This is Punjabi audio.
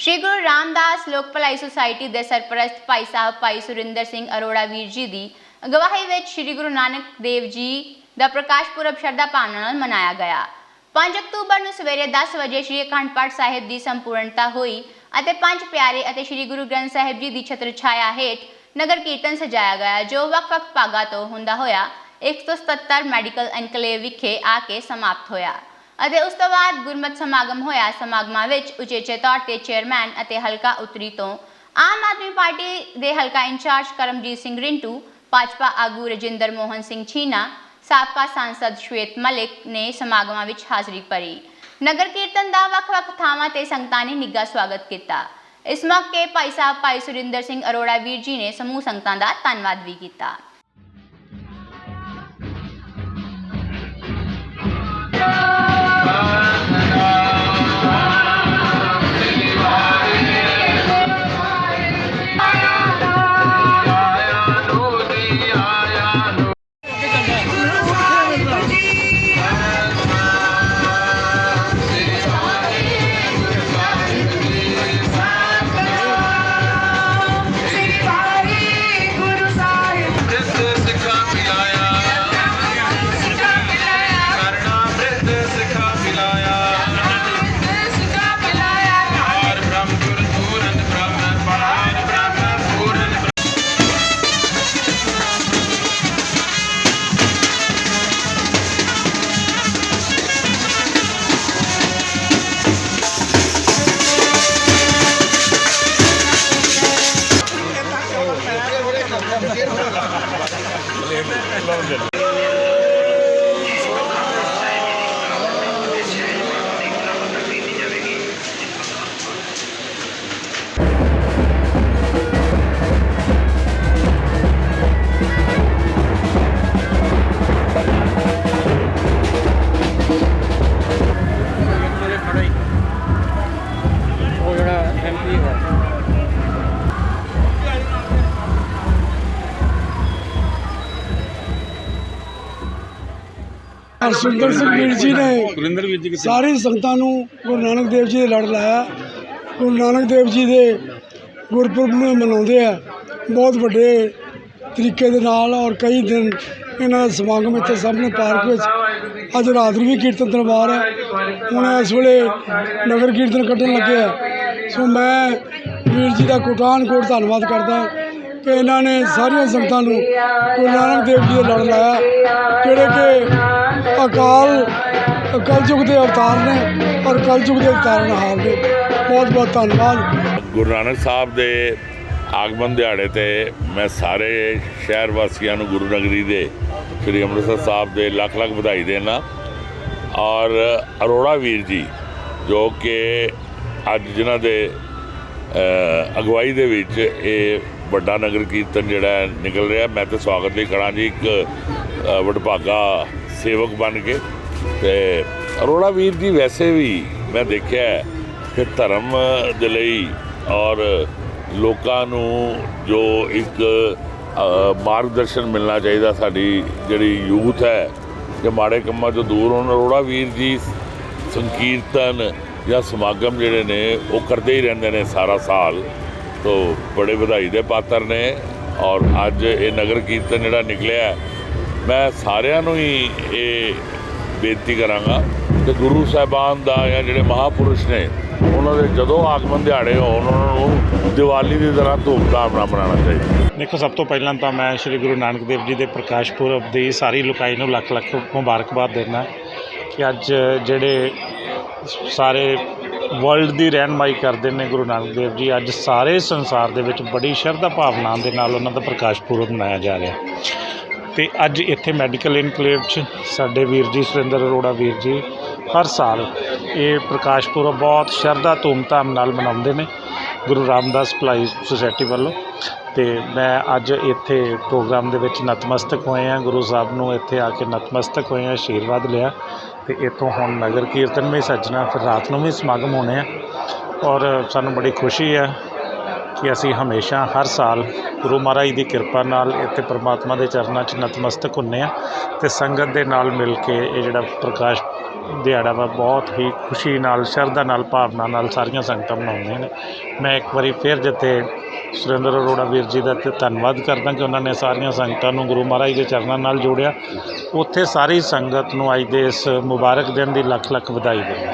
ਸ਼੍ਰੀ ਗੁਰੂ ਰਾਮਦਾਸ ਲੋਕ ਭਲਾਈ ਸੁਸਾਇਟੀ ਦੇ ਸਰਪ੍ਰਸਤ ਭਾਈ ਸਾਹਿਬ ਭਾਈ ਸੁਰਿੰਦਰ ਸਿੰਘ ਅਰੋੜਾ ਵੀਰ ਜੀ ਦੀ ਅਗਵਾਈ ਵਿੱਚ ਸ਼੍ਰੀ ਗੁਰੂ ਨਾਨਕ ਦੇਵ ਜੀ ਦਾ ਪ੍ਰਕਾਸ਼ ਪੁਰਬ ਸ਼ਰਧਾ ਭਾਵਨਾ ਨਾਲ ਮਨਾਇਆ ਗਿਆ। 5 ਅਕਤੂਬਰ ਨੂੰ ਸਵੇਰੇ 10 ਵਜੇ ਸ਼੍ਰੀ ਅਖੰਡ ਪਾਠ ਸਾਹਿਬ ਦੀ ਸੰਪੂਰਨਤਾ ਹੋਈ ਅਤੇ ਪੰਜ ਪਿਆਰੇ ਅਤੇ ਸ਼੍ਰੀ ਗੁਰੂ ਗ੍ਰੰਥ ਸਾਹਿਬ ਜੀ ਦੀ ਛਤਰ ਛਾਇਆ ਹੇਠ ਨਗਰ ਕੀਰਤਨ ਸਜਾਇਆ ਗਿਆ, ਜੋ ਵੱਖ-ਵੱਖ ਭਾਗਾਂ ਤੋਂ ਹੁੰਦਾ ਹੋਇਆ 177 ਮੈਡੀਕਲ ਐਨਕਲੇਵ ਵਿਖੇ ਆ ਕੇ ਸਮਾਪਤ ਹੋਇਆ। ਅਤੇ ਉਸ ਤੋਂ ਬਾਅਦ ਗੁਰਮਤ ਸਮਾਗਮ ਹੋਇਆ। ਸਮਾਗਮਾਂ ਵਿੱਚ ਉਚੇਚੇ ਤੌਰ ਤੇ ਚੇਅਰਮੈਨ ਅਤੇ ਹਲਕਾ ਉਤਰੀ ਤੋਂ ਆਮ ਆਦਮੀ ਪਾਰਟੀ ਦੇ ਹਲਕਾ ਇੰਚਾਰਜ ਕਰਮਜੀਤ ਸਿੰਘ ਰਿੰਟੂ, ਭਾਜਪਾ ਆਗੂ ਰਜਿੰਦਰ ਮੋਹਨ ਸਿੰਘ ਛੀਨਾ, ਸਾਬਕਾ ਸਾਂਸਦ ਸ਼ਵੇਤ ਮਲਿਕ ਨੇ ਸਮਾਗਮਾਂ ਵਿੱਚ ਹਾਜ਼ਰੀ ਭਰੀ। ਨਗਰ ਕੀਰਤਨ ਦਾ ਵੱਖ-ਵੱਖ ਥਾਵਾਂ ਤੇ ਸੰਗਤਾਂ ਨੇ ਨਿੱਘਾ ਸਵਾਗਤ ਕੀਤਾ। ਇਸ ਮੌਕੇ ਭਾਈ ਸਾਹਿਬ ਭਾਈ ਸੁਰਿੰਦਰ ਸਿੰਘ ਅਰੋੜਾ ਵੀਰ ਜੀ ਨੇ ਸਮੂਹ ਸੰਗਤਾਂ ਦਾ ਧੰਨਵਾਦ ਵੀ ਕੀਤਾ। ਹਰਸਿੰਦਰ ਸਿੰਘ ਵੀਰ ਜੀ ਨੇ ਗੁਰਿੰਦਰ ਵੀਰ ਜੀ ਕਿੱਥੇ? ਸਾਰੀ ਸੰਗਤਾਂ ਨੂੰ ਗੁਰੂ ਨਾਨਕ ਦੇਵ ਜੀ ਦੇ ਲੜ ਲਾਇਆ। ਗੁਰੂ ਨਾਨਕ ਦੇਵ ਜੀ ਦੇ ਗੁਰਪੁਰਬ ਨੂੰ ਮਨਾਉਂਦੇ ਆ। ਬਹੁਤ ਵੱਡੇ ਤਰੀਕੇ ਦੇ ਨਾਲ ਔਰ ਕਈ ਦਿਨ ਇਹਨਾਂ ਦਾ ਸਮਾਗਮ ਇੱਥੇ ਸਾਹਮਣੇ ਪਾਰਕ ਵਿੱਚ ਅੱਜ ਰਾਤ ਨੂੰ ਵੀ ਕੀਰਤਨ ਦਰਬਾਰ ਹੈ। ਹੁਣ ਇਸ ਵੇਲੇ ਨਗਰ ਕੀਰਤਨ ਕੱਢਣ ਲੱਗੇ ਆ। ਸੋ ਮੈਂ ਵੀਰ ਜੀ ਦਾ ਕੋਟਾਨ ਕੋਟ ਧੰਨਵਾਦ ਕਰਦਾ ਕਿ ਇਹਨਾਂ ਨੇ ਸਾਰੀਆਂ ਸੰਗਤਾਂ ਨੂੰ ਗੁਰੂ ਨਾਨਕ ਦੇਵ ਜੀ ਦੇ ਲੜ ਲਾਇਆ। ਜਿਹੜੇ ਕਿ ਅਕਾਲ ਕਲਯੁਗ ਦੇ ਅਵਤਾਰ ਨੇ ਔਰ ਕਲਯੁਗ ਦੇ ਤਾਰਨਹਾਰ ਨੇ ਬਹੁਤ ਬਹੁਤ ਧੰਨਵਾਦ। ਗੁਰੂ ਨਾਨਕ ਸਾਹਿਬ ਦੇ ਆਗਮਨ ਦਿਹਾੜੇ ਤੇ ਮੈਂ ਸਾਰੇ ਸ਼ਹਿਰ ਵਾਸੀਆਂ ਨੂੰ ਗੁਰੂ ਨਗਰੀ ਦੇ ਸ੍ਰੀ ਅੰਮ੍ਰਿਤਸਰ ਸਾਹਿਬ ਦੇ ਲੱਖ ਲੱਖ ਵਧਾਈ ਦੇਣਾ ਔਰ ਅਰੋੜਾ ਵੀਰ ਜੀ, ਜੋ ਕਿ ਅੱਜ ਜਿਨ੍ਹਾਂ ਦੇ ਅਗਵਾਈ ਦੇ ਵਿੱਚ ਇਹ ਵੱਡਾ ਨਗਰ ਕੀਰਤਨ ਜਿਹੜਾ ਨਿਕਲ ਰਿਹਾ, ਮੈਂ ਤਾਂ ਸਵਾਗਤ ਲਈ ਕਰਾਂ ਜੀ। ਇੱਕ ਵਡਭਾਗਾ ਸੇਵਕ ਬਣ ਕੇ ਤੇ ਅਰੋੜਾ ਵੀਰ ਜੀ ਵੈਸੇ ਵੀ ਮੈਂ ਦੇਖਿਆ ਕਿ ਧਰਮ ਦੇ ਲਈ ਔਰ ਲੋਕਾਂ ਨੂੰ ਜੋ ਇੱਕ ਮਾਰਗਦਰਸ਼ਨ ਮਿਲਣਾ ਚਾਹੀਦਾ ਸਾਡੀ ਜਿਹੜੀ ਯੂਥ ਹੈ, ਕਿ ਮਾੜੇ ਕੰਮਾਂ ਤੋਂ ਦੂਰ ਹੋਣ। ਅਰੋੜਾ ਵੀਰ ਜੀ ਸੰਕੀਰਤਨ ਜਾਂ ਸਮਾਗਮ ਜਿਹੜੇ ਨੇ, ਉਹ ਕਰਦੇ ਹੀ ਰਹਿੰਦੇ ਨੇ ਸਾਰਾ ਸਾਲ। ਤੋਂ ਬੜੇ ਵਧਾਈ ਦੇ ਪਾਤਰ ਨੇ ਔਰ ਅੱਜ ਇਹ ਨਗਰ ਕੀਰਤਨ ਜਿਹੜਾ ਨਿਕਲਿਆ ਮੈਂ ਸਾਰਿਆਂ ਨੂੰ ਹੀ ਇਹ ਬੇਨਤੀ ਕਰਾਂਗਾ ਕਿ ਗੁਰੂ ਸਾਹਿਬਾਨ ਦਾ ਜਾਂ ਜਿਹੜੇ ਮਹਾਪੁਰਸ਼ ਨੇ, ਉਹਨਾਂ ਦੇ ਜਦੋਂ ਆਗਮਨ ਦਿਹਾੜੇ ਹੋਣ, ਉਹਨਾਂ ਨੂੰ ਦੀਵਾਲੀ ਦੀ ਤਰ੍ਹਾਂ ਧੂਮਧਾਮ ਨਾਲ ਮਨਾਉਣਾ ਚਾਹੀਦਾ। ਦੇਖੋ, ਸਭ ਤੋਂ ਪਹਿਲਾਂ ਤਾਂ ਮੈਂ ਸ੍ਰੀ ਗੁਰੂ ਨਾਨਕ ਦੇਵ ਜੀ ਦੇ ਪ੍ਰਕਾਸ਼ ਪੁਰਬ ਦੀ ਸਾਰੀ ਲੋਕਾਈ ਨੂੰ ਲੱਖ ਲੱਖ ਮੁਬਾਰਕਬਾਦ ਦਿੰਦਾ ਕਿ ਅੱਜ ਜਿਹੜੇ ਸਾਰੇ ਵਰਲਡ ਦੀ ਰਹਿਨਮਾਈ ਕਰਦੇ ਨੇ ਗੁਰੂ ਨਾਨਕ ਦੇਵ ਜੀ, ਅੱਜ ਸਾਰੇ ਸੰਸਾਰ ਦੇ ਵਿੱਚ ਬੜੀ ਸ਼ਰਧਾ ਭਾਵਨਾ ਦੇ ਨਾਲ ਉਹਨਾਂ ਦਾ ਪ੍ਰਕਾਸ਼ ਪੁਰਬ ਮਨਾਇਆ ਜਾ ਰਿਹਾ। ਤੇ ਅੱਜ ਇੱਥੇ ਮੈਡੀਕਲ ਇਨਕਲੇਵ 'ਚ ਸਾਡੇ ਵੀਰ ਜੀ, ਸੁਰਿੰਦਰ ਅਰੋੜਾ ਵੀਰ ਜੀ, ਹਰ ਸਾਲ ਇਹ ਪ੍ਰਕਾਸ਼ ਪੁਰਬ ਬਹੁਤ ਸ਼ਰਧਾ, ਧੂਮਧਾਮ ਨਾਲ ਮਨਾਉਂਦੇ ਨੇ। ਗੁਰੂ ਰਾਮਦਾਸ ਭਲਾਈ ਸੁਸਾਇਟੀ ਵੱਲੋਂ। ਤੇ ਮੈਂ ਅੱਜ ਇੱਥੇ ਪ੍ਰੋਗਰਾਮ ਦੇ ਵਿੱਚ ਨਤਮਸਤਕ ਹੋਏ ਆ ਗੁਰੂ ਸਾਹਿਬ ਨੂੰ ਇੱਥੇ ਆ ਕੇ ਨਤਮਸਤਕ ਹੋਏ ਆ ਆਸ਼ੀਰਵਾਦ ਲਿਆ। ਤੇ ਇੱਥੋਂ ਹੁਣ ਨਗਰ ਕੀਰਤਨ ਵੀ ਸੱਜਣਾ, ਫਿਰ ਰਾਤ ਨੂੰ ਵੀ ਸਮਾਗਮ ਹੋਣੇ ਆ। ਔਰ ਸਾਨੂੰ ਬੜੀ ਖੁਸ਼ੀ ਹੈ ਕਿ ਅਸੀਂ ਹਮੇਸ਼ਾ ਹਰ ਸਾਲ ਗੁਰੂ ਮਹਾਰਾਜ ਦੀ ਕਿਰਪਾ ਨਾਲ ਇੱਥੇ ਪਰਮਾਤਮਾ ਦੇ ਚਰਨਾਂ 'ਚ ਨਤਮਸਤਕ ਹੁੰਨੇ ਆ ਤੇ ਸੰਗਤ ਦੇ ਨਾਲ ਮਿਲ ਕੇ ਇਹ ਜਿਹੜਾ ਪ੍ਰਕਾਸ਼ ਦਿਹਾੜਾ ਵਾ, ਬਹੁਤ ਹੀ ਖੁਸ਼ੀ ਨਾਲ, ਸ਼ਰਧਾ ਨਾਲ, ਭਾਵਨਾ ਨਾਲ ਸਾਰੀਆਂ ਸੰਗਤਾਂ ਮਨਾਉਂਦੀਆਂ ਨੇ। ਮੈਂ ਇੱਕ ਵਾਰੀ ਫਿਰ ਜਿੱਥੇ ਸੁਰਿੰਦਰ ਅਰੋੜਾ ਵੀਰ ਜੀ ਦਾ ਤੇ ਧੰਨਵਾਦ ਕਰਦਾ ਕਿ ਉਹਨਾਂ ਨੇ ਸਾਰੀਆਂ ਸੰਗਤਾਂ ਨੂੰ ਗੁਰੂ ਮਹਾਰਾਜ ਦੇ ਚਰਨਾਂ ਨਾਲ ਜੋੜਿਆ। ਉੱਥੇ ਸਾਰੀ ਸੰਗਤ ਨੂੰ ਅੱਜ ਦੇ ਇਸ ਮੁਬਾਰਕ ਦਿਨ ਦੀ ਲੱਖ ਲੱਖ ਵਧਾਈ ਦਿੰਦਾ